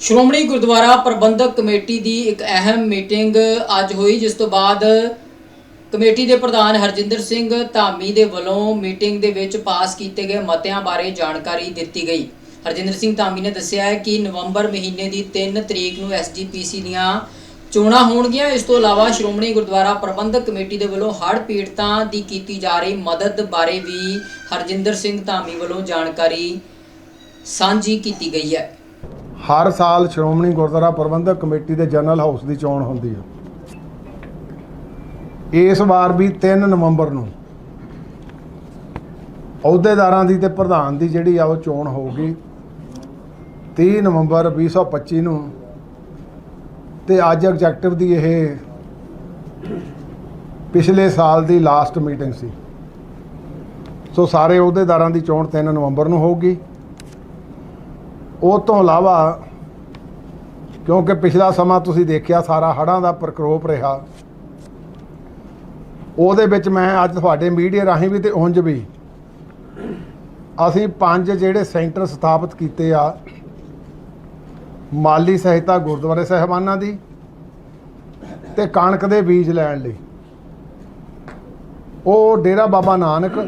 ਸ਼੍ਰੋਮਣੀ ਗੁਰਦੁਆਰਾ ਪ੍ਰਬੰਧਕ committee ਦੀ ਇੱਕ ਅਹਿਮ ਮੀਟਿੰਗ ਅੱਜ ਹੋਈ, ਜਿਸ ਤੋਂ ਬਾਅਦ ਕਮੇਟੀ ਦੇ ਪ੍ਰਧਾਨ ਹਰਜਿੰਦਰ ਸਿੰਘ ਧਾਮੀ ਦੇ ਵੱਲੋਂ ਮੀਟਿੰਗ ਦੇ ਵਿੱਚ ਪਾਸ ਕੀਤੇ ਗਏ ਮਤਿਆਂ ਬਾਰੇ ਜਾਣਕਾਰੀ ਦਿੱਤੀ ਗਈ। ਹਰਜਿੰਦਰ ਸਿੰਘ ਧਾਮੀ ਨੇ ਦੱਸਿਆ ਹੈ ਕਿ ਨਵੰਬਰ ਮਹੀਨੇ ਦੀ 3 ਤਰੀਕ ਨੂੰ ਐਸਜੀਪੀਸੀ ਦੀਆਂ ਚੋਣਾਂ ਹੋਣਗੀਆਂ। ਇਸ ਤੋਂ ਇਲਾਵਾ ਸ਼੍ਰੋਮਣੀ ਗੁਰਦੁਆਰਾ ਪ੍ਰਬੰਧਕ ਕਮੇਟੀ ਦੇ ਵੱਲੋਂ ਹੜ੍ਹ ਪੀੜਤਾਂ ਦੀ ਕੀਤੀ ਜਾ ਰਹੀ ਮਦਦ ਬਾਰੇ ਵੀ ਹਰਜਿੰਦਰ ਸਿੰਘ ਧਾਮੀ ਵੱਲੋਂ ਜਾਣਕਾਰੀ ਸਾਂਝੀ ਕੀਤੀ ਗਈ ਹੈ। ਹਰ ਸਾਲ ਸ਼੍ਰੋਮਣੀ ਗੁਰਦੁਆਰਾ ਪ੍ਰਬੰਧਕ ਕਮੇਟੀ ਦੇ ਜਨਰਲ ਹਾਊਸ ਦੀ ਚੋਣ ਹੁੰਦੀ ਹੈ। ਇਸ ਵਾਰ ਵੀ 3 ਨਵੰਬਰ ਨੂੰ ਅਹੁਦੇਦਾਰਾਂ ਦੀ ਤੇ ਪ੍ਰਧਾਨ ਦੀ ਜਿਹੜੀ ਆ ਉਹ ਚੋਣ ਹੋਊਗੀ। 30 ਨਵੰਬਰ 2025 ਨੂੰ ਤੇ ਅੱਜ ਐਗਜ਼ੈਕਟਿਵ ਦੀ ਇਹ ਪਿਛਲੇ ਸਾਲ ਦੀ ਲਾਸਟ ਮੀਟਿੰਗ ਸੀ। ਸੋ ਸਾਰੇ ਅਹੁਦੇਦਾਰਾਂ ਦੀ ਚੋਣ 3 ਨਵੰਬਰ ਨੂੰ ਹੋਊਗੀ। ਉਹ ਤੋਂ ਇਲਾਵਾ ਕਿਉਂਕਿ ਪਿਛਲਾ ਸਮਾਂ ਤੁਸੀਂ ਦੇਖਿਆ ਸਾਰਾ ਹੜ੍ਹਾਂ ਦਾ ਪ੍ਰਕੋਪ ਰਿਹਾ। ਉਹਦੇ ਵਿੱਚ ਮੈਂ ਅੱਜ ਤੁਹਾਡੇ ਮੀਡੀਆ ਰਾਹੀਂ ਵੀ ਤੇ ਉਂਝ ਵੀ ਅਸੀਂ ਪੰਜ ਜਿਹੜੇ ਸੈਂਟਰ ਸਥਾਪਿਤ ਕੀਤੇ ਆ, ਮਾਲੀ ਸਹਾਇਤਾ ਗੁਰਦੁਆਰੇ ਸਹਿਬਾਨਾਂ ਦੀ ਤੇ ਕਣਕ ਦੇ ਬੀਜ ਲੈਣ ਲਈ। ਉਹ ਡੇਰਾ ਬਾਬਾ ਨਾਨਕ,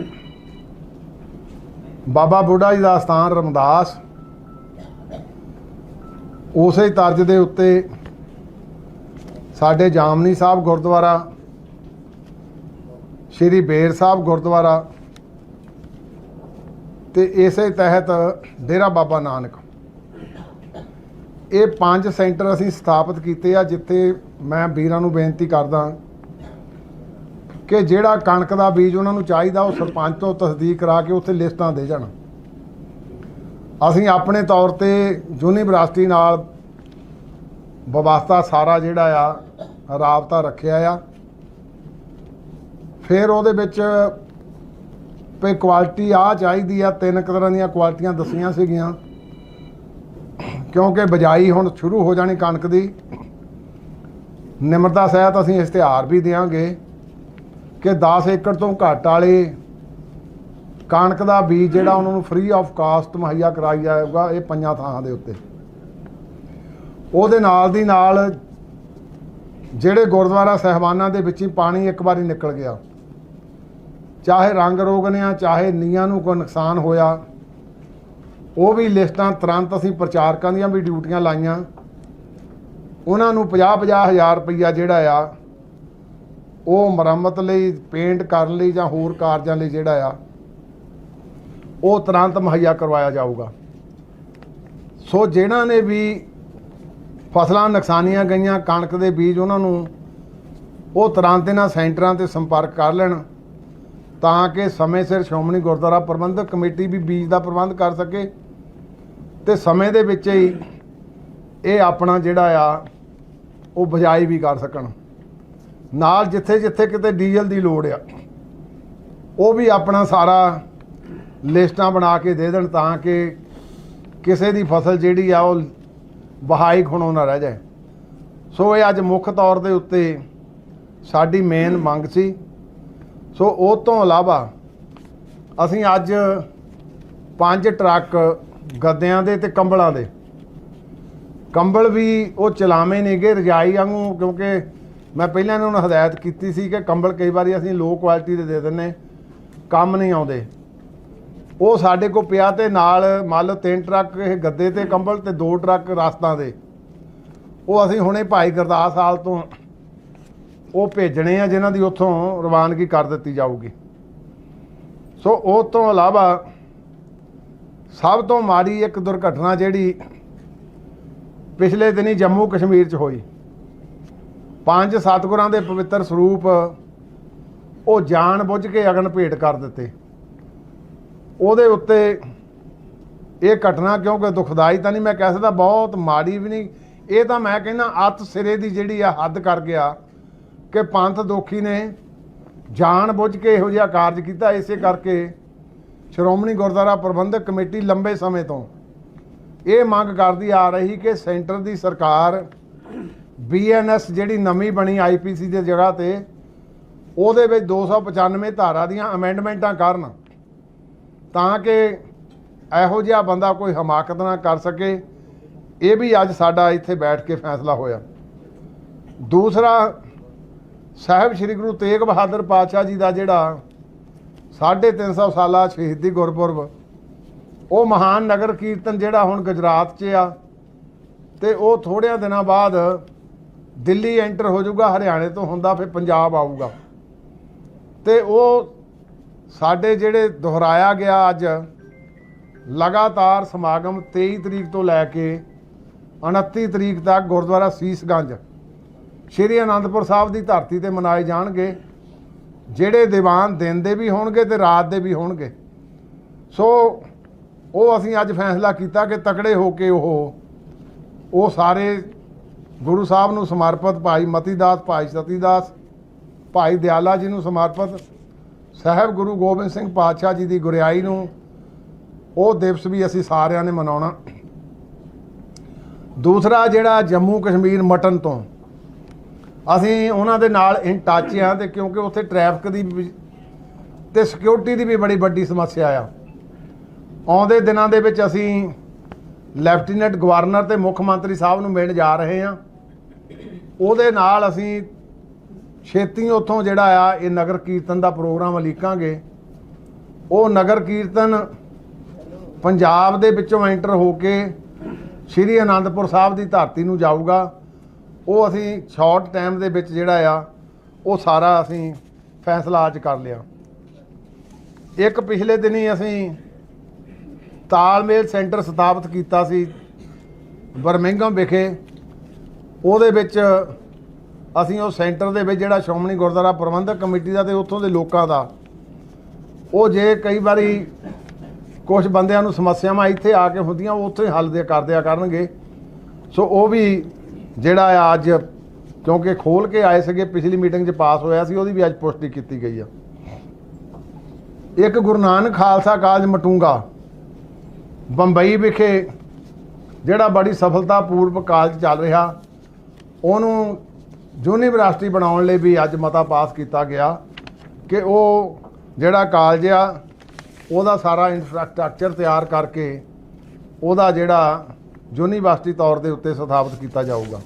ਬਾਬਾ ਬੁੱਢਾ ਜੀ ਦਾ ਸਥਾਨ ਰਮਦਾਸ ਉਸੇ ਤਰਜ ਦੇ ਉੱਤੇ ਸਾਡੇ ਜਾਮਨੀ ਸਾਹਿਬ ਗੁਰਦੁਆਰਾ, ਸ਼੍ਰੀ ਬੇਰ ਸਾਹਿਬ ਗੁਰਦੁਆਰਾ ਤੇ ਇਸੇ ਤਹਿਤ ਡੇਰਾ ਬਾਬਾ ਨਾਨਕ। ਇਹ ਪੰਜ ਸੈਂਟਰ ਅਸੀਂ ਸਥਾਪਿਤ ਕੀਤੇ ਆ ਜਿੱਥੇ ਮੈਂ ਵੀਰਾਂ ਨੂੰ ਬੇਨਤੀ ਕਰਦਾ ਕਿ ਜਿਹੜਾ ਕਣਕ ਦਾ ਬੀਜ ਉਹਨਾਂ ਨੂੰ ਚਾਹੀਦਾ ਉਹ ਸਰਪੰਚ ਤੋਂ ਤਸਦੀਕ ਕਰਾ ਕੇ ਉੱਥੇ ਲਿਸਟਾਂ ਦੇ ਜਾਣ। ਅਸੀਂ ਆਪਣੇ ਤੌਰ ਤੇ ਯੂਨੀਵਰਸਿਟੀ ਨਾਲ ਵਿਵਸਥਾ ਸਾਰਾ ਜਿਹੜਾ ਆ, ਰਾਬਤਾ ਰੱਖਿਆ ਆ। ਫਿਰ ਉਹਦੇ ਵਿੱਚ ਪੇ ਕੁਆਲਿਟੀ ਆ ਚਾਹੀਦੀ ਆ, ਤਿੰਨ ਕੁ ਤਰ੍ਹਾਂ ਦੀਆਂ ਕੁਆਲਿਟੀਆਂ ਦੱਸੀਆਂ ਸੀਗੀਆਂ। ਕਿਉਂਕਿ ਬਜਾਈ ਹੁਣ ਸ਼ੁਰੂ ਹੋ ਜਾਣੀ ਕਣਕ ਦੀ। ਨਿਮਰਤਾ ਸਹਿਤ ਅਸੀਂ ਇਸ਼ਤਿਹਾਰ ਵੀ ਦੇਵਾਂਗੇ ਕਿ 10 ਏਕੜ ਤੋਂ ਘੱਟ ਵਾਲੇ ਕਣਕ ਦਾ ਬੀਜ ਜਿਹੜਾ ਉਹਨਾਂ ਨੂੰ ਫ੍ਰੀ ਆਫ ਕਾਸਟ ਮੁਹੱਈਆ ਕਰਾਈ ਜਾਏਗਾ ਇਹ ਪੰਜਾਂ ਥਾਂ ਦੇ ਉੱਤੇ। ਉਹਦੇ ਨਾਲ ਦੀ ਨਾਲ ਜਿਹੜੇ ਗੁਰਦੁਆਰਾ ਸਹਿਬਾਨਾਂ ਦੇ ਵਿੱਚ ਹੀ ਪਾਣੀ ਇੱਕ ਵਾਰੀ ਨਿਕਲ ਗਿਆ। ਚਾਹੇ ਰੰਗ ਰੋਗ ਨੇ ਆ, ਚਾਹੇ ਨੀਆਂ ਨੂੰ ਕੋਈ ਨੁਕਸਾਨ ਹੋਇਆ, ਉਹ ਵੀ ਲਿਸਟਾਂ ਤੁਰੰਤ ਅਸੀਂ ਪ੍ਰਚਾਰਕਾਂ ਦੀਆਂ ਵੀ ਡਿਊਟੀਆਂ ਲਾਈਆਂ। ਉਹਨਾਂ ਨੂੰ 50-50 ਹਜ਼ਾਰ ਰੁਪਈਆ ਜਿਹੜਾ ਆ, ਉਹ ਮੁਰੰਮਤ ਲਈ, ਪੇਂਟ ਕਰਨ ਲਈ ਜਾਂ ਹੋਰ ਕਾਰਜਾਂ ਲਈ ਜਿਹੜਾ ਆ ਉਹ ਤੁਰੰਤ ਮੁਹੱਈਆ ਕਰਵਾਇਆ ਜਾਊਗਾ। ਸੋ ਜਿਹਨਾਂ ਨੇ ਵੀ ਫਸਲਾਂ ਨੁਕਸਾਨੀਆਂ ਗਈਆਂ, ਕਣਕ ਦੇ ਬੀਜ ਉਹਨਾਂ ਨੂੰ ਉਹ ਤੁਰੰਤ ਇਹਨਾਂ ਸੈਂਟਰਾਂ ਤੇ ਸੰਪਰਕ ਕਰ ਲੈਣ ਤਾਂ ਕਿ ਸਮੇਂ ਸਿਰ ਸ਼੍ਰੋਮਣੀ ਗੁਰਦੁਆਰਾ ਪ੍ਰਬੰਧਕ ਕਮੇਟੀ ਵੀ ਬੀਜ ਦਾ ਪ੍ਰਬੰਧ ਕਰ ਸਕੇ ਤੇ ਸਮੇਂ ਦੇ ਵਿੱਚ ਹੀ ਇਹ ਆਪਣਾ ਜਿਹੜਾ ਆ, ਉਹ ਬਜਾਈ ਵੀ ਕਰ ਸਕਣ। ਨਾਲ ਜਿੱਥੇ ਜਿੱਥੇ ਕਿਤੇ ਡੀਜ਼ਲ ਦੀ ਲੋੜ ਆ, ਉਹ ਵੀ ਆਪਣਾ ਸਾਰਾ ਲਿਸਟਾਂ ਬਣਾ ਕੇ ਦੇ ਦੇਣ ਤਾਂ ਕਿ ਕਿਸੇ ਦੀ ਫਸਲ ਜਿਹੜੀ ਆ ਉਹ ਵਹਾਈ ਖਣੋ ਨਾ ਰਹਿ ਜਾਏ। ਸੋ ਇਹ ਅੱਜ ਮੁੱਖ ਤੌਰ ਦੇ ਉੱਤੇ ਸਾਡੀ ਮੇਨ ਮੰਗ ਸੀ। ਸੋ ਉਹ ਤੋਂ ਇਲਾਵਾ ਅਸੀਂ ਅੱਜ ਪੰਜ ਟਰੱਕ ਗੱਦਿਆਂ ਦੇ ਤੇ ਕੰਬਲਾਂ ਦੇ। ਕੰਬਲ ਵੀ ਉਹ ਚਲਾਵੇਂ ਨੇਗੇ ਰਜਾਈ ਵਾਂਗੂ, ਕਿਉਂਕਿ ਮੈਂ ਪਹਿਲਾਂ ਇਹਨਾਂ ਨੂੰ ਹਦਾਇਤ ਕੀਤੀ ਸੀ ਕਿ ਕੰਬਲ ਕਈ ਵਾਰੀ ਅਸੀਂ ਲੋ ਕੁਆਲਿਟੀ ਦੇ ਦੇ ਦਿੰਨੇ ਕੰਮ ਨਹੀਂ ਆਉਂਦੇ। ਉਹ ਸਾਡੇ ਕੋਲ ਪਿਆ ਤੇ ਨਾਲ ਮੱਲ ਤਿੰਨ ਟਰੱਕ, ਇਹ ਗੱਦੇ ਤੇ ਕੰਬਲ ਤੇ ਦੋ ਟਰੱਕ ਰਾਸਤਾਂ ਦੇ। ਉਹ ਅਸੀਂ ਹੁਣੇ ਭਾਈ ਗੁਰਦਾਸ ਹਾਲ ਤੋਂ ਉਹ ਭੇਜਣੇ ਆ ਜਿਨ੍ਹਾਂ ਦੀ ਉੱਥੋਂ ਰਵਾਨਗੀ ਕਰ ਦਿੱਤੀ ਜਾਊਗੀ। ਸੋ ਉਹ ਤੋਂ ਇਲਾਵਾ ਸਭ ਤੋਂ ਮਾੜੀ ਇੱਕ ਦੁਰਘਟਨਾ ਜਿਹੜੀ ਪਿਛਲੇ ਦਿਨੀ ਜੰਮੂ ਕਸ਼ਮੀਰ 'ਚ ਹੋਈ। ਪੰਜ ਸਤਿਗੁਰਾਂ ਦੇ ਪਵਿੱਤਰ ਸਰੂਪ ਉਹ ਜਾਣ ਬੁੱਝ ਕੇ ਅਗਨ ਭੇਟ ਕਰ ਦਿੱਤੇ। ਉਹਦੇ ਉੱਤੇ ਇਹ ਘਟਨਾ ਕਿਉਂਕਿ ਦੁਖਦਾਈ ਤਾਂ ਨਹੀਂ ਮੈਂ ਕਹਿ ਸਕਦਾ, ਬਹੁਤ ਮਾੜੀ ਵੀ ਨਹੀਂ। ਇਹ ਤਾਂ ਮੈਂ ਕਹਿੰਦਾ ਅੱਤ ਸਿਰੇ ਦੀ ਜਿਹੜੀ ਆ ਹੱਦ ਕਰ ਗਿਆ ਕਿ ਪੰਥ ਦੋਖੀ ਨੇ ਜਾਣ ਬੁੱਝ ਕੇ ਇਹੋ ਜਿਹਾ ਕਾਰਜ ਕੀਤਾ, ਇਸੇ ਕਰਕੇ ਸ਼੍ਰੋਮਣੀ ਗੁਰਦੁਆਰਾ ਪ੍ਰਬੰਧਕ ਕਮੇਟੀ ਲੰਬੇ ਸਮੇਂ ਤੋਂ ਇਹ ਮੰਗ ਕਰਦੀ ਆ ਰਹੀ ਕਿ ਸੈਂਟਰ ਦੀ ਸਰਕਾਰ ਬੀਐਨਐਸ ਜਿਹੜੀ ਨਵੀਂ ਬਣੀ ਆਈਪੀਸੀ ਦੇ ਜਗ੍ਹਾ ਤੇ ਉਹਦੇ ਵਿੱਚ 295 ਧਾਰਾ ਦੀਆਂ ਅਮੈਂਡਮੈਂਟਾਂ ਕਰਨ। ਤਾਂ ਕਿ ਇਹੋ ਜਿਹਾ ਬੰਦਾ ਕੋਈ ਹਮਾਕਤ ਨਾ ਕਰ ਸਕੇ। ਇਹ ਵੀ ਅੱਜ ਸਾਡਾ ਇੱਥੇ ਬੈਠ ਕੇ ਫੈਸਲਾ ਹੋਇਆ। ਦੂਸਰਾ, ਸਾਹਿਬ ਸ੍ਰੀ ਗੁਰੂ ਤੇਗ ਬਹਾਦਰ ਪਾਤਸ਼ਾਹ ਜੀ ਦਾ ਜਿਹੜਾ 350 ਸਾਲਾ ਸ਼ਹੀਦੀ ਗੁਰਪੁਰਬ, ਉਹ ਮਹਾਨ ਨਗਰ ਕੀਰਤਨ ਜਿਹੜਾ ਹੁਣ ਗੁਜਰਾਤ 'ਚ ਆ, ਤੇ ਉਹ ਥੋੜਿਆਂ ਦਿਨਾਂ ਬਾਅਦ ਦਿੱਲੀ ਐਂਟਰ ਹੋ ਜਾਊਗਾ, ਹਰਿਆਣੇ ਤੋਂ ਹੁੰਦਾ, ਫਿਰ ਪੰਜਾਬ ਆਊਗਾ। ਤੇ ਉਹ ਸਾਡੇ ਜਿਹੜੇ ਦੁਹਰਾਇਆ ਗਿਆ ਅੱਜ, ਲਗਾਤਾਰ ਸਮਾਗਮ 23 ਤਰੀਕ ਤੋਂ ਲੈ ਕੇ 29 ਤਰੀਕ ਤੱਕ ਗੁਰਦੁਆਰਾ ਸੀਸਗੰਜ, ਸ਼੍ਰੀ ਅਨੰਦਪੁਰ ਸਾਹਿਬ ਦੀ ਧਰਤੀ ਤੇ ਮਨਾਏ ਜਾਣਗੇ। ਜਿਹੜੇ ਦੀਵਾਨ ਦਿਨ ਦੇ ਵੀ ਹੋਣਗੇ ਤੇ ਰਾਤ ਦੇ ਵੀ ਹੋਣਗੇ। ਸੋ ਉਹ ਅਸੀਂ ਅੱਜ ਫੈਸਲਾ ਕੀਤਾ ਕਿ ਤਕੜੇ ਹੋ ਕੇ ਉਹ ਉਹ ਸਾਰੇ ਗੁਰੂ ਸਾਹਿਬ ਨੂੰ ਸਮਰਪਿਤ, ਭਾਈ ਮਤੀਦਾਸ, ਭਾਈ ਸਤੀਦਾਸ, ਭਾਈ ਦਿਆਲਾ ਜੀ ਨੂੰ ਸਮਰਪਿਤ ਸਾਹਿਬ ਗੁਰੂ ਗੋਬਿੰਦ ਸਿੰਘ ਪਾਤਸ਼ਾਹ ਜੀ ਦੀ ਗੁਰਿਆਈ ਨੂੰ ਉਹ ਦਿਵਸ ਵੀ ਅਸੀਂ ਸਾਰਿਆਂ ਨੇ ਮਨਾਉਣਾ। ਦੂਸਰਾ ਜਿਹੜਾ ਜੰਮੂ ਕਸ਼ਮੀਰ ਮਟਨ ਤੋਂ। ਅਸੀਂ ਉਹਨਾਂ ਦੇ ਨਾਲ ਇਨ ਟੱਚ ਆ ਤੇ ਕਿਉਂਕਿ ਉੱਥੇ ਟ੍ਰੈਫਿਕ ਦੀ ਵੀ ਤੇ ਸਿਕਿਉਰਿਟੀ ਦੀ ਵੀ ਬੜੀ ਵੱਡੀ ਸਮੱਸਿਆ ਆ। ਆਉਂਦੇ ਦਿਨਾਂ ਦੇ ਵਿੱਚ ਅਸੀਂ ਲੈਫਟੀਨੈਂਟ ਗਵਰਨਰ ਤੇ ਮੁੱਖ ਮੰਤਰੀ ਸਾਹਿਬ ਨੂੰ ਮਿਲਣ ਜਾ ਰਹੇ ਹਾਂ। ਉਹਦੇ ਨਾਲ ਅਸੀਂ ਛੇਤੀ ਉੱਥੋਂ ਜਿਹੜਾ ਆ, ਇਹ ਨਗਰ ਕੀਰਤਨ ਦਾ ਪ੍ਰੋਗਰਾਮ ਉਲੀਕਾਂਗੇ ਉਹ ਨਗਰ ਕੀਰਤਨ ਪੰਜਾਬ ਦੇ ਵਿੱਚੋਂ ਐਂਟਰ ਹੋ ਕੇ ਸ਼੍ਰੀ ਅਨੰਦਪੁਰ ਸਾਹਿਬ ਦੀ ਧਰਤੀ ਨੂੰ ਜਾਊਗਾ। ਉਹ ਅਸੀਂ ਸ਼ਾਰਟ ਟਾਈਮ ਦੇ ਵਿੱਚ ਜਿਹੜਾ ਆ, ਉਹ ਸਾਰਾ ਅਸੀਂ ਫੈਸਲਾ ਅੱਜ ਕਰ ਲਿਆ। ਇੱਕ ਪਿਛਲੇ ਦਿਨੀ ਅਸੀਂ ਤਾਲਮੇਲ ਸੈਂਟਰ ਸਥਾਪਿਤ ਕੀਤਾ ਸੀ ਬਰਮਿੰਗਮ ਵਿਖੇ। ਉਹਦੇ ਵਿੱਚ ਅਸੀਂ ਉਹ ਸੈਂਟਰ ਦੇ ਵਿੱਚ ਜਿਹੜਾ ਸ਼੍ਰੋਮਣੀ ਗੁਰਦੁਆਰਾ ਪ੍ਰਬੰਧਕ ਕਮੇਟੀ ਦਾ ਤੇ ਉੱਥੋਂ ਦੇ ਲੋਕਾਂ ਦਾ, ਉਹ ਜੇ ਕਈ ਵਾਰੀ ਕੁਝ ਬੰਦਿਆਂ ਨੂੰ ਸਮੱਸਿਆਵਾਂ ਇੱਥੇ ਆ ਕੇ ਹੁੰਦੀਆਂ, ਉਹ ਉੱਥੇ ਹੱਲ ਦੇ ਕਰ ਕਰਨਗੇ। ਸੋ ਉਹ ਵੀ ਜਿਹੜਾ ਆ ਅੱਜ, ਕਿਉਂਕਿ ਖੋਲ ਕੇ ਆਏ ਸੀਗੇ, ਪਿਛਲੀ ਮੀਟਿੰਗ 'ਚ ਪਾਸ ਹੋਇਆ ਸੀ, ਉਹਦੀ ਵੀ ਅੱਜ ਪੁਸ਼ਟੀ ਕੀਤੀ ਗਈ ਆ। ਇੱਕ ਗੁਰੂ ਨਾਨਕ ਖਾਲਸਾ ਕਾਲਜ ਮਟੂੰਗਾ, ਬੰਬਈ ਵਿਖੇ ਜਿਹੜਾ ਬੜੀ ਸਫਲਤਾਪੂਰਵਕ ਕਾਲਜ ਚੱਲ ਰਿਹਾ, ਉਹਨੂੰ ਯੂਨੀਵਰਸਿਟੀ ਬਣਾਉਣ ਲਈ ਵੀ ਅੱਜ ਮਤਾ ਪਾਸ ਕੀਤਾ ਗਿਆ ਕਿ ਉਹ ਜਿਹੜਾ ਕਾਲਜ ਆ, ਉਹਦਾ ਸਾਰਾ ਇਨਫਰਾਸਟ੍ਰਕਚਰ ਤਿਆਰ ਕਰਕੇ ਉਹਦਾ ਜਿਹੜਾ ਯੂਨੀਵਰਸਿਟੀ ਤੌਰ ਦੇ ਉੱਤੇ ਸਥਾਪਿਤ ਕੀਤਾ ਜਾਊਗਾ।